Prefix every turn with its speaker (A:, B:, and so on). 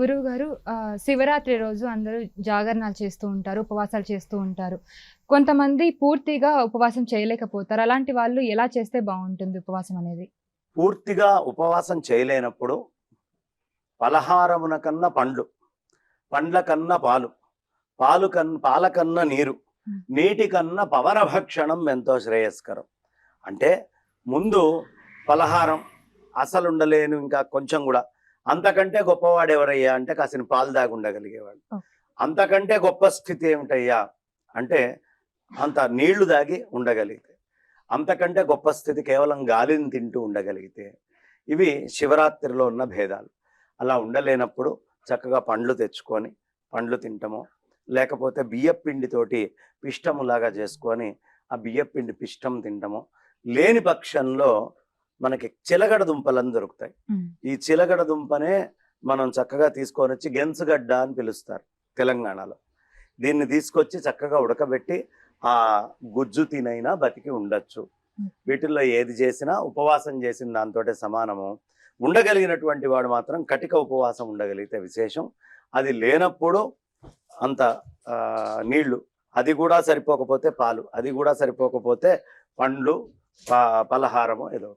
A: గురువు గారు శివరాత్రి రోజు అందరూ జాగరణాలు చేస్తూ ఉంటారు ఉపవాసాలు చేస్తూ ఉంటారు. కొంతమంది పూర్తిగా ఉపవాసం చేయలేకపోతారు. అలాంటి వాళ్ళు ఎలా చేస్తే బాగుంటుంది ఉపవాసం అనేది?
B: పూర్తిగా ఉపవాసం చేయలేనప్పుడు పలహారమున కన్నా పండ్లు పండ్ల కన్నా పాలు పాలు కన్నా పాల కన్నా నీరు. నీటి కన్నా పవన భక్షణం ఎంతో శ్రేయస్కరం. అంటే ముందు పలహారం అసలు ఉండలేను ఇంకా కొంచెం కూడా అంతకంటే గొప్పవాడు ఎవరయ్యా అంటే కాసిన పాలు దాగి ఉండగలిగేవాడు. అంతకంటే గొప్ప స్థితి ఏమిటయ్యా అంటే అంత నీళ్ళు దాగి ఉండగలిగితే అంతకంటే గొప్ప స్థితి కేవలం గాలిని తింటూ ఉండగలిగితే ఇవి శివరాత్రిలో ఉన్న భేదాలు అలా ఉండలేనప్పుడు చక్కగా పండ్లు తెచ్చుకొని పండ్లు తింటమో లేకపోతే బియ్యపు పిండితోటి పిష్టములాగా చేసుకొని ఆ బియ్యపు పిండి పిష్టం తింటమో లేని పక్షంలో మనకి చిలగడ దుంపలని దొరుకుతాయి. ఈ చిలగడ దుంపనే మనం చక్కగా తీసుకొని వచ్చి గెంచుగడ్డ అని పిలుస్తారు తెలంగాణలో. దీన్ని తీసుకొచ్చి చక్కగా ఉడకబెట్టి ఆ గుజ్జు తినైనా బతికి ఉండొచ్చు. వీటిల్లో ఏది చేసినా ఉపవాసం చేసిన దాంతో సమానము. ఉండగలిగినటువంటి వాడు మాత్రం కటిక ఉపవాసం ఉండగలిగితే విశేషం. అది లేనప్పుడు అంత నీళ్ళు అది కూడా సరిపోకపోతే పాలు అది కూడా సరిపోకపోతే పండ్లు పలహారము ఏదో